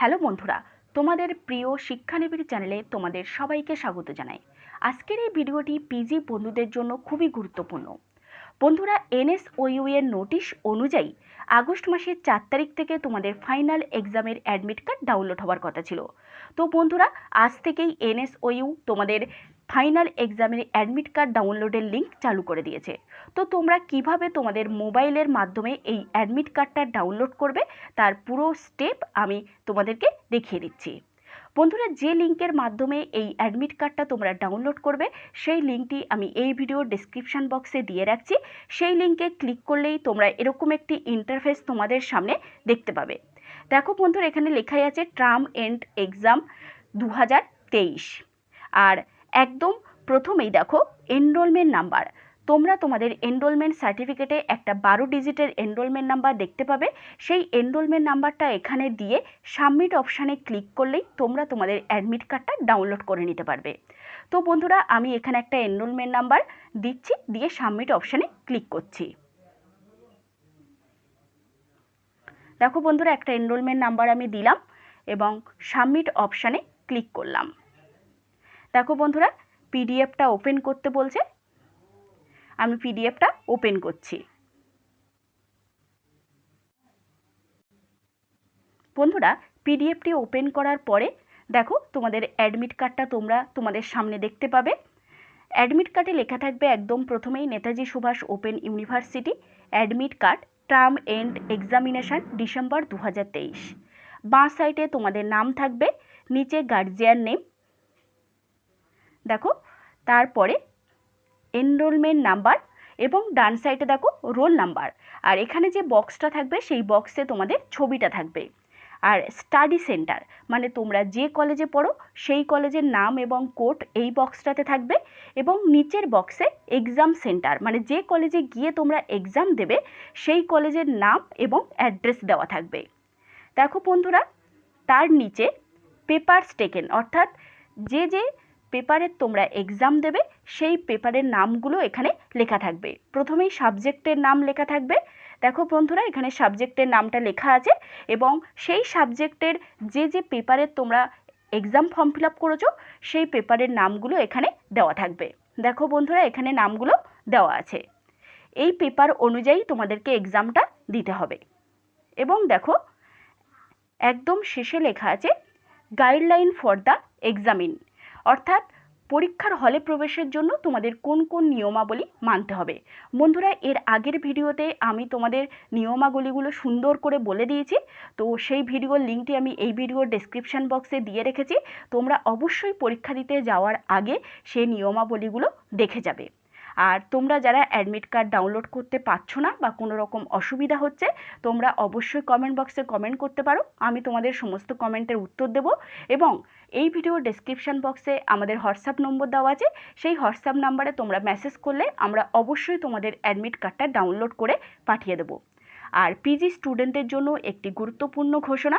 Hello বন্ধুরা, তোমাদের প্রিয় শিক্ষানিবিড় চ্যানেলে তোমাদের সবাইকে স্বাগত জানাই। আজকের এই ভিডিওটি পিজি বন্ধুদের জন্য খুবই গুরুত্বপূর্ণ। বন্ধুরা এনএসওইউ এর নোটিশ অনুযায়ী আগস্ট মাসের চার তারিখ থেকে তোমাদের ফাইনাল এক্সামের অ্যাডমিট কার্ড ডাউনলোড হওয়ার কথা ছিল। তো বন্ধুরা, আজ থেকেই এনএসওইউ তোমাদের ফাইনাল এক্সামের অ্যাডমিট কার্ড ডাউনলোডের লিঙ্ক চালু করে দিয়েছে। তো তোমরা কীভাবে তোমাদের মোবাইলের মাধ্যমে এই অ্যাডমিট কার্ডটা ডাউনলোড করবে, তার পুরো স্টেপ আমি তোমাদেরকে দেখিয়ে দিচ্ছি। বন্ধুরা, যে লিঙ্কের মাধ্যমে এই অ্যাডমিট কার্ডটা তোমরা ডাউনলোড করবে, সেই লিঙ্কটি আমি এই ভিডিওর ডিসক্রিপশান বক্সে দিয়ে রাখছি। সেই লিঙ্কে ক্লিক করলেই তোমরা এরকম একটি ইন্টারফেস তোমাদের সামনে দেখতে পাবে। দেখো বন্ধুরা, এখানে লেখাই আছে ট্রাম এন্ড এক্সাম দু হাজার তেইশ। আর একদম প্রথমেই দেখো এনরোলমেন্ট নাম্বার তোমরা তোমাদের এনরোলমেন্ট সার্টিফিকেটে একটা বারো ডিজিটের এনরোলমেন্ট নাম্বার দেখতে পাবে। সেই এনরোলমেন্ট নাম্বারটা এখানে দিয়ে সাবমিট অপশানে ক্লিক করলেই তোমরা তোমাদের অ্যাডমিট কার্ডটা ডাউনলোড করে নিতে পারবে। তো বন্ধুরা, আমি এখানে একটা এনরোলমেন্ট নাম্বার দিচ্ছি, দিয়ে সাবমিট অপশানে ক্লিক করছি। দেখো বন্ধুরা, একটা এনরোলমেন্ট নাম্বার আমি দিলাম এবং সাবমিট অপশানে ক্লিক করলাম। দেখো বন্ধুরা পিডিএফটা ওপেন করতে বলছে। আমি পিডিএফটা ওপেন করছি। বন্ধুরা পিডিএফটি ওপেন করার পরে দেখো, তোমাদের অ্যাডমিট কার্ডটা তোমরা তোমাদের সামনে দেখতে পাবে। অ্যাডমিট কার্ডে লেখা থাকবে একদম প্রথমেই, Netaji Subhas open university admit card term end examination December দু হাজার তেইশ। বাঁ সাইডে তোমাদের নাম থাকবে, নিচে গার্জিয়ান নেম দেখো, তারপরে এনরোলমেন্ট নাম্বার এবং ডান সাইডে দেখো রোল নাম্বার আর এখানে যে বক্সটা থাকবে, সেই বক্সে তোমাদের ছবিটা থাকবে। আর স্টাডি সেন্টার মানে তোমরা যে কলেজে পড়ো, সেই কলেজের নাম এবং কোড এই বক্সটাতে থাকবে এবং নিচের বক্সে এক্সাম সেন্টার মানে যে কলেজে গিয়ে তোমরা এক্সাম দেবে, সেই কলেজের নাম এবং অ্যাড্রেস দেওয়া থাকবে। দেখো বন্ধুরা, তার নিচে পেপারস টেকেন অর্থাৎ যে যে পেপারের তোমরা এক্সাম দেবে, সেই পেপারের নামগুলো এখানে লেখা থাকবে। প্রথমেই সাবজেক্টের নাম লেখা থাকবে। দেখো বন্ধুরা, এখানে সাবজেক্টের নামটা লেখা আছে এবং সেই সাবজেক্টের যে যে পেপারের তোমরা এক্সাম ফর্ম ফিল আপ করেছ, সেই পেপারের নামগুলো এখানে দেওয়া থাকবে। দেখো বন্ধুরা, এখানে নামগুলো দেওয়া আছে। এই পেপার অনুযায়ী তোমাদেরকে এক্সামটা দিতে হবে। এবং দেখো, একদম শেষে লেখা আছে গাইডলাইন ফর দ্য এক্সামিন অর্থাৎ পরীক্ষার হলে প্রবেশের জন্য তোমাদের কোন কোন নিয়মাবলী মানতে হবে। বন্ধুরা, এর আগের ভিডিওতে আমি তোমাদের নিয়মাবলীগুলো সুন্দর করে বলে দিয়েছি, তো সেই ভিডিওর লিঙ্কটি আমি এই ভিডিওর ডেসক্রিপশান বক্সে দিয়ে রেখেছি। তোমরা অবশ্যই পরীক্ষা দিতে যাওয়ার আগে সেই নিয়মাবলীগুলো দেখে যাবে। আর তোমরা যারা অ্যাডমিট কার্ড ডাউনলোড করতে পারছ না বা কোনো রকম অসুবিধা হচ্ছে, তোমরা অবশ্যই কমেন্ট বক্সে কমেন্ট করতে পারো, আমি তোমাদের সমস্ত কমেন্টের উত্তর দেব এবং এই ভিডিওর ডেসক্রিপশান বক্সে আমাদের হোয়াটসঅ্যাপ নম্বর দেওয়া আছে, সেই হোয়াটসঅ্যাপ নাম্বারে তোমরা মেসেজ করলে আমরা অবশ্যই তোমাদের অ্যাডমিট কার্ডটা ডাউনলোড করে পাঠিয়ে দেবো। আর পিজি স্টুডেন্টদের জন্য একটি গুরুত্বপূর্ণ ঘোষণা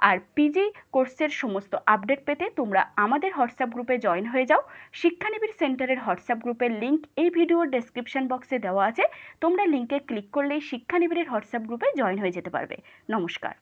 আর পিজি কোর্সের সমস্ত আপডেট পেতে তোমরা আমাদের হোয়াটসঅ্যাপ গ্রুপে জয়েন হয়ে যাও। শিক্ষানিবিড় সেন্টারের হোয়াটসঅ্যাপ গ্রুপের লিঙ্ক এই ভিডিওর ডেসক্রিপশন বক্সে দেওয়া আছে। তোমরা লিঙ্কে ক্লিক করলেই শিক্ষানিবিড়ের হোয়াটসঅ্যাপ গ্রুপে জয়েন হয়ে যেতে পারবে। নমস্কার।